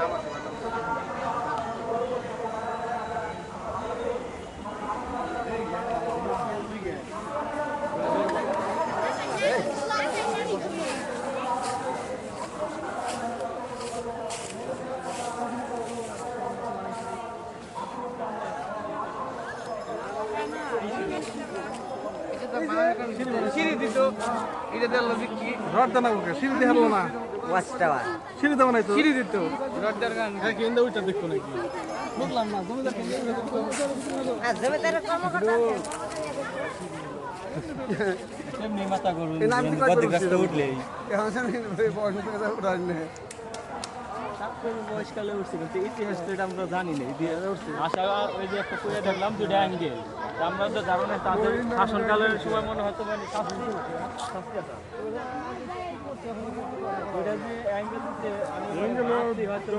nada más. সিঁড়ি দিত এটা দিল কি রড দেনা ওকে সিঁড়ি দিয়ে না। ওয়াচ টাওয়ার সিঁড়ি দেবো নাই তো। সিঁড়ি দিত রড দেওয়ার গান হ্যাঁ কি এন্দা ওইটা দেখো নাকি? বুঝলাম না জমিদার কি জমিদার কর্মকর্তা এমনি মাথা করুন এই নাম কি কয় গদি করছিল? গাছটা উঠলেই। এখন বয়স থেকে উঠাই না। বয়সকালে উঠছি কিন্তু ইতিহাস তো এটা আমরা জানি না ইতিহাস উঠছি। আশা ওই যে একটা কুয়ে দেখলাম দুটা অ্যাঙ্গেল আমরা তো ধারণে তাদের শাসনকালের সময় মনে হতো মানে শাস্তি ওইটা যে অ্যাঙ্গেল দিচ্ছে আমি হয়তো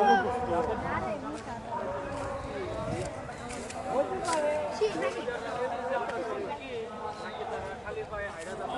খালি পায়ে হাইরা দাম